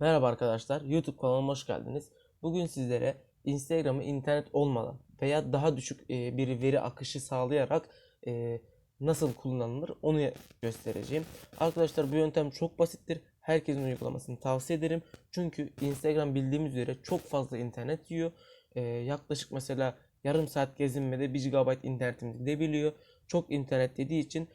Merhaba arkadaşlar, YouTube kanalıma hoş geldiniz. Bugün sizlere Instagram'ı internet olmadan veya daha düşük e, bir veri akışı sağlayarak e, nasıl kullanılır onu göstereceğim. Arkadaşlar bu yöntem çok basittir. Herkesin uygulamasını tavsiye ederim. Çünkü Instagram bildiğimiz üzere çok fazla internet yiyor. E, yaklaşık mesela yarım saat gezinmede 1 GB internetimiz gidebiliyor. Çok internet yediği için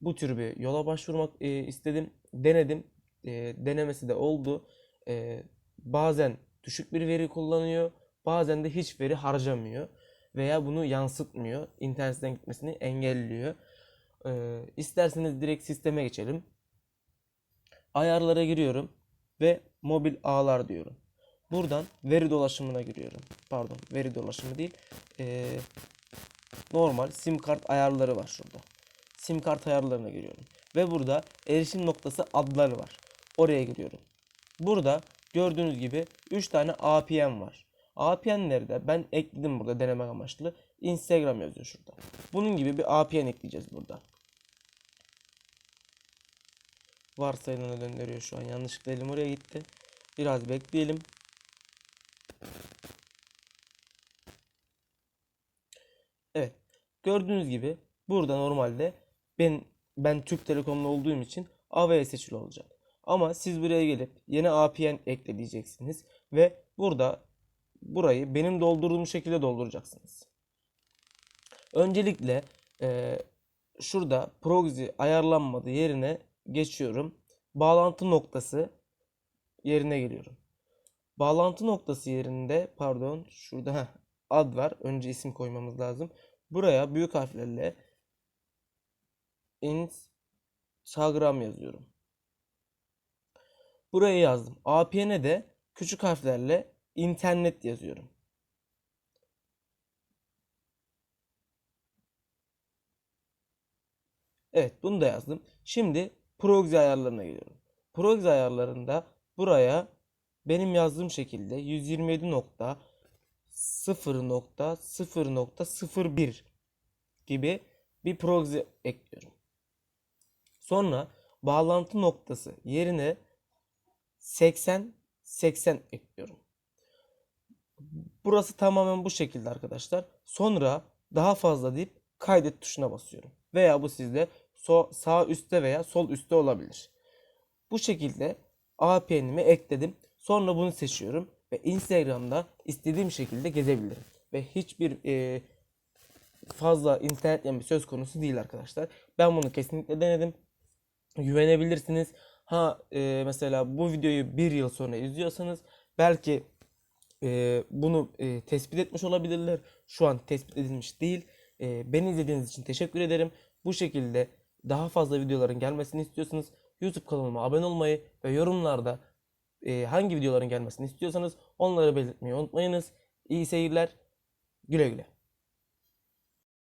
bu tür bir yola başvurmak istedim. Denedim. E, denemesi de oldu. E, bazen düşük bir veri kullanıyor. Bazen de hiç veri harcamıyor. Veya bunu yansıtmıyor. İnternetten gitmesini engelliyor. E, isterseniz direkt sisteme geçelim. Ayarlara giriyorum. Ve mobil ağlar diyorum. Buradan veri dolaşımına giriyorum. Pardon veri dolaşımı değil. E, normal sim kart ayarları var şurada sim kart ayarlarına giriyorum. Ve burada erişim noktası adları var. Oraya giriyorum. Burada gördüğünüz gibi 3 tane APN var. APN'leri de ben ekledim burada denemek amaçlı. Instagram yazıyor şurada. Bunun gibi bir APN ekleyeceğiz burada. Varsayılanı döndürüyor şu an. Yanlışlıkla elim oraya gitti. Biraz bekleyelim. Evet. Gördüğünüz gibi burada normalde ben ben Türk Telekom'da olduğum için AVS seçili olacak. Ama siz buraya gelip yeni APN ekle diyeceksiniz ve burada burayı benim doldurduğum şekilde dolduracaksınız. Öncelikle e, şurada proxy ayarlanmadı yerine geçiyorum. Bağlantı noktası yerine geliyorum. Bağlantı noktası yerinde pardon şurada heh, ad var. Önce isim koymamız lazım. Buraya büyük harflerle Instagram yazıyorum. Buraya yazdım. APN'e de küçük harflerle internet yazıyorum. Evet bunu da yazdım. Şimdi proxy ayarlarına geliyorum. Proxy ayarlarında buraya benim yazdığım şekilde 127.0.0.01 gibi bir proxy ekliyorum. Sonra bağlantı noktası yerine 80 80 ekliyorum. Burası tamamen bu şekilde arkadaşlar. Sonra daha fazla deyip kaydet tuşuna basıyorum. Veya bu sizde so sağ üstte veya sol üstte olabilir. Bu şekilde APN'imi ekledim. Sonra bunu seçiyorum ve Instagram'da istediğim şekilde gezebilirim. Ve hiçbir e, fazla internet yemi söz konusu değil arkadaşlar. Ben bunu kesinlikle denedim güvenebilirsiniz. Ha e, mesela bu videoyu bir yıl sonra izliyorsanız belki e, bunu e, tespit etmiş olabilirler. Şu an tespit edilmiş değil. E, beni izlediğiniz için teşekkür ederim. Bu şekilde daha fazla videoların gelmesini istiyorsanız YouTube kanalıma abone olmayı ve yorumlarda e, hangi videoların gelmesini istiyorsanız onları belirtmeyi unutmayınız. İyi seyirler. Güle güle.